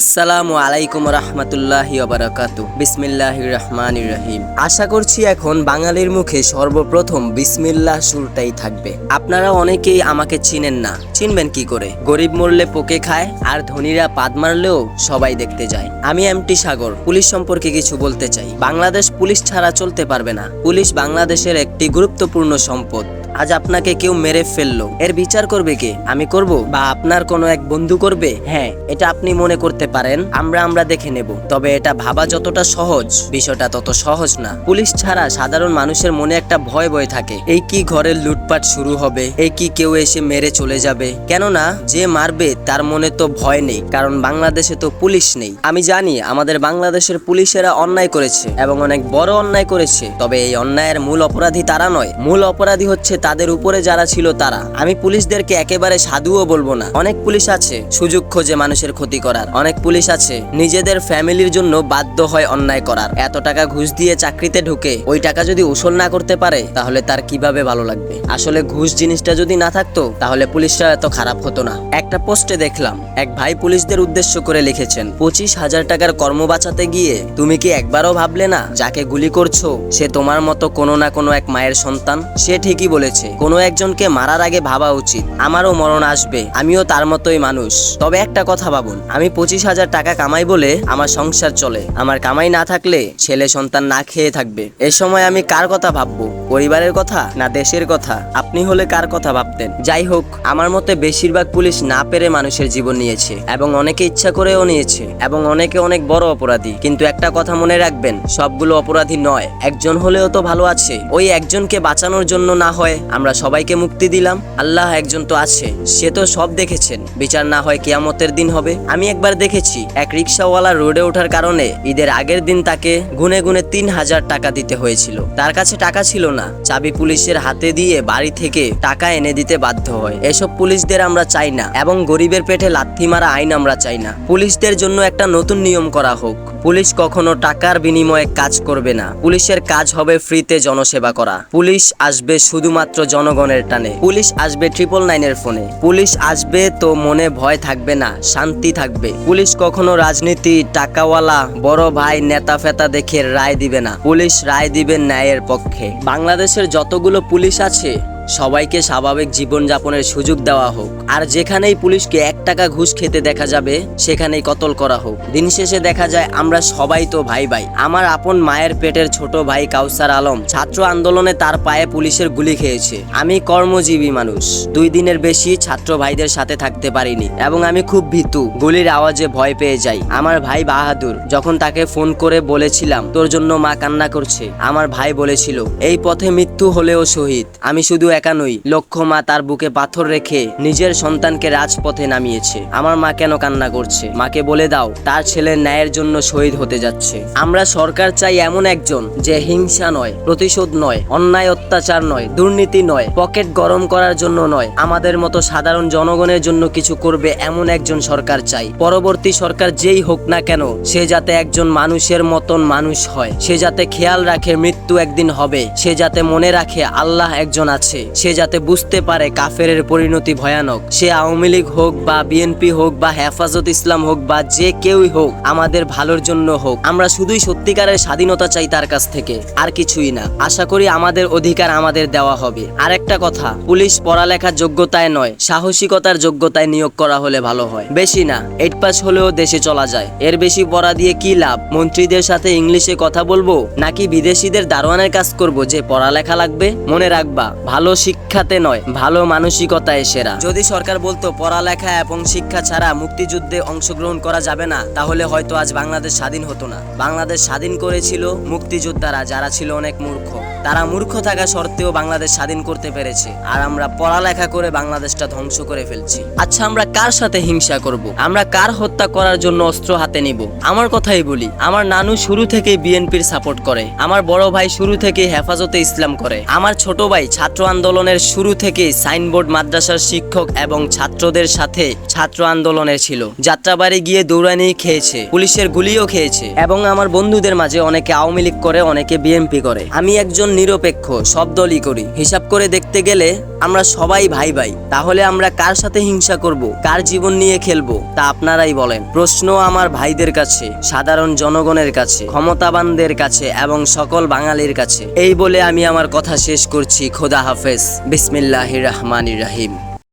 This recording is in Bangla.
আসসালামু আলাইকুম রহমতুল্লাহ বারাকাতু। বিসমিল্লাহ রহমান রহিম। আশা করছি এখন বাঙালির মুখে সর্বপ্রথম বিসমিল্লাহ সুরটাই থাকবে। আপনারা অনেকেই আমাকে চিনেন না। চিনবেন কি করে? গরিব মরলে পোকে খায়, আর ধনীরা পাদ মারলেও সবাই দেখতে যায়। আমি এমটি সাগর। পুলিশ সম্পর্কে কিছু বলতে চাই। বাংলাদেশ পুলিশ ছাড়া চলতে পারবে না। পুলিশ বাংলাদেশের একটি গুরুত্বপূর্ণ সম্পদ। আজ আপনাকে কেউ মেরে ফেলল। এর বিচার করবে কে? আমি করব? বা আপনার কোনো এক বন্ধু করবে? হ্যাঁ এটা আপনি মনে করতে পারেন। আমরা আমরা দেখে নেব। তবে এটা ভাবা যতটা সহজ, বিষয়টা তত সহজ না। পুলিশ ছাড়া সাধারণ মানুষের মনে একটা ভয় ভয় থাকে। এই কি ঘরের লুটপাট শুরু হবে? এই কি কেউ এসে মেরে চলে যাবে? কেননা, যে মারবে তার মনে তো ভয় নেই। কারণ বাংলাদেশে তো পুলিশ নেই। আমি জানি, আমাদের বাংলাদেশের পুলিশেরা অন্যায় করেছে এবং অনেক বড় অন্যায় করেছে। তবে এই অন্যায়ের মূল অপরাধী তারা নয়। মূল অপরাধী হচ্ছে তাদের উপরে যারা ছিল তারা। আমি পুলিশদেরকে একেবারে সাধুও বলব না। অনেক পুলিশ আছে, সুযোগ খোঁজে মানুষের ক্ষতি করার। অনেক পুলিশ আছে, নিজেদের ফ্যামিলির জন্য বাধ্য হয় অন্যায় করার। এত টাকা ঘুষ দিয়ে চাকরিতে ঢুকে ওই টাকা যদি উসল না করতে পারে, তাহলে তার কীভাবে ভালো লাগবে? আসলে ঘুষ জিনিসটা যদি না থাকতো, তাহলে পুলিশরা এত খারাপ হতো না। একটা পোস্টে দেখলাম, এক ভাই পুলিশদের উদ্দেশ্য করে লিখেছেন, পঁচিশ হাজার টাকার কর্ম বাঁচাতে গিয়ে তুমি কি একবারও ভাবলে না, যাকে গুলি করছ, সে তোমার মতো কোনো না কোনো এক মায়ের সন্তান? সে ঠিকই বলেছে। কোনো একজনকে মারার আগে ভাবা উচিত। আমারও মরণ আসবে। আমিও তার মতোই মানুষ। তবে একটা কথা ভাবুন, আমি পঁচিশ হাজার টাকা কামাই বলে আমার সংসার চলে। আমার কামাই না থাকলে ছেলে সন্তান না খেয়ে থাকবে। এ সময় আমি কার কথা ভাববো? পরিবারের কথা না দেশের কথা? আপনি হলে কার কথা ভাবতেন? যাই হোক, আমার মতে বেশিরভাগ পুলিশ না পেরে মানুষের জীবন নিয়েছে এবং অনেকে ইচ্ছা করেও নিয়েছে এবং অনেকে অনেক বড় অপরাধী। কিন্তু একটা কথা মনে রাখবেন, সবগুলো অপরাধী নয়। একজন হলেও তো ভালো আছে। ওই একজনকে বাঁচানোর জন্য না হয় আমরা সবাইকে মুক্তি দিলাম। আল্লাহ একজন তো আছে, সে তো সব দেখেছেন। বিচার না হয় কিয়ামতের দিন হবে। আমি একবার দেখেছি, এক রিক্সাওয়ালা রোডে ওঠার কারণে ঈদের আগের দিন তাকে গুনে গুনে তিন হাজার টাকা দিতে হয়েছিল। তার কাছে টাকা ছিল না। চাবি পুলিশের হাতে দিয়ে বাড়ি থেকে টাকা এনে দিতে বাধ্য হয়। এসব পুলিশদের আমরা চাই না, এবং গরিবের পেটে লাথি মারা আইন আমরা চাই না। পুলিশদের জন্য একটা নতুন নিয়ম করা হোক। পুলিশ কখনো টাকার বিনিময়ে কাজ করবে না। পুলিশের কাজ হবে ফ্রিতে জনসেবা করা। পুলিশ আসবে শুধুমাত্র জনগণের টানে। পুলিশ আসবে ট্রিপল নাইনের ফোনে। পুলিশ আসবে তো মনে ভয় থাকবে না, শান্তি থাকবে। পুলিশ কখনো রাজনীতি, টাকাওয়ালা, বড় ভাই, নেতা ফেতা দেখে রায় দিবে না। পুলিশ রায় দিবে ন্যায়ের পক্ষে। বাংলাদেশের যতগুলো পুলিশ আছে সবাইকে স্বাভাবিক জীবনযাপনের সুযোগ দেওয়া হোক। আর যেখানেই পুলিশকে এক টাকা ঘুষ খেতে দেখা যাবে, সেখানেই কতল করা হোক। দিন শেষে দেখা যায়, আমরা সবাই তো ভাই ভাই। আমার আপন মায়ের পেটের ছোট ভাই কাউসার আলম ছাত্র আন্দোলনে তার পায়ে পুলিশের গুলি খেয়েছে। আমি কর্মজীবী মানুষ। দুই দিনের বেশি ছাত্র ভাইদের সাথে থাকতে পারিনি এবং আমি খুব ভীতু। গুলির আওয়াজে ভয় পেয়ে যাই। আমার ভাই বাহাদুর, যখন তাকে ফোন করে বলেছিলাম, তোর জন্য মা কান্না করছে। আমার ভাই বলেছিল, এই পথে মৃত্যু হলেও শহীদ। আমি শুধু একা নই লক্ষ মা তার বুকে পাথর রেখে নিজের সন্তানকে রাজপথে নামিয়েছে। আমার মা কেন কান্না করছে? মাকে বলে দাও, তার ছেলে ন্যায়ের জন্য শহীদ হতে যাচ্ছে। আমরা সরকার চাই এমন একজন যে হিংসা নয়, প্রতিশোধ নয়, অন্যায়, অত্যাচার নয়, দুর্নীতি নয়, পকেট গরম করার জন্য নয়। আমাদের মতো সাধারণ জনগণের জন্য কিছু করবে এমন একজন সরকার চাই। পরবর্তী সরকার যেই হোক না কেন, সে যাতে একজন মানুষের মতন মানুষ হয়। সে যাতে খেয়াল রাখে মৃত্যু একদিন হবে। সে যাতে মনে রাখে আল্লাহ একজন আছে। সে যাতে বুঝতে পারে কাফেরের পরিণতি ভয়ানক। সে আওয়ামী লীগ হোক বা বিএনপি হোক বা হেফাজত ইসলাম হোক বা যে কেউই হোক, আমাদের ভালোর জন্য হোক। আমরা শুধুই সত্যিকারের স্বাধীনতা চাই তার কাছ থেকে, আর কিছুই না। আশা করি আমাদের অধিকার আমাদের দেওয়া হবে। আর একটা কথা, পুলিশ পড়ালেখার যোগ্যতায় নয়, সাহসিকতার যোগ্যতায় নিয়োগ করা হলে ভালো হয়। বেশি না এইট পাস হলেও দেশে চলা যায়। এর বেশি পড়া দিয়ে কি লাভ? মন্ত্রীদের সাথে ইংলিশে কথা বলব, নাকি বিদেশিদের দারোয়ানের কাজ করব যে পড়ালেখা লাগবে? মনে রাখবা, ভালো শিক্ষাতে নয়, ভালো মানসিকতায় সেরা। যদি সরকার বলতো, পড়ালেখা এবং শিক্ষা ছাড়া মুক্তিযুদ্ধে অংশগ্রহণ করা যাবে না, তাহলে হয়তো আজ বাংলাদেশ স্বাধীন হতো না। বাংলাদেশ স্বাধীন করেছিল মুক্তিযোদ্ধারা, যারা ছিল অনেক মূর্খ। তারা মূর্খ থাকা সত্ত্বেও বাংলাদেশ স্বাধীন করতে পেরেছে। আর আমরা পড়ালেখা করে বাংলাদেশটা ধ্বংস করে ফেলছি। আচ্ছা আমরা কার সাথে হিংসা করব? আমরা কার হত্যা করার জন্য অস্ত্র হাতে নিব? আমার কথাই বলি, আমার নানু শুরু থেকে বিএনপির সাপোর্ট করে। আমার বড় ভাই শুরু থেকে হেফাজতে ইসলাম করে। আমার ছোট ভাই ছাত্র আন্দোলনের শুরু থেকে সাইনবোর্ড মাদ্রাসার শিক্ষক এবং ছাত্রদের সাথে ছাত্র আন্দোলনের ছিল। যাত্রাবাড়ি গিয়ে দৌড়ানি খেয়েছে, পুলিশের গুলিও খেয়েছে এবং আমার বন্ধুদের মাঝে অনেকে আওয়ামী লীগ করে, অনেকে বিএনপি করে। আমি একজন নিরপেক্ষ, সব দলই করি। হিসাব করে দেখতে গেলে আমরা সবাই ভাই ভাই। তাহলে আমরা কার সাথে হিংসা করব, কার জীবন নিয়ে খেলব, তা আপনারাই বলেন। প্রশ্ন আমার ভাইদের কাছে, সাধারণ জনগণের কাছে, ক্ষমতাবানদের কাছে এবং সকল বাঙালির কাছে। এই বলে আমি আমার কথা শেষ করছি। খোদা হাফেজ। বিসমিল্লাহ রহমান রাহিম।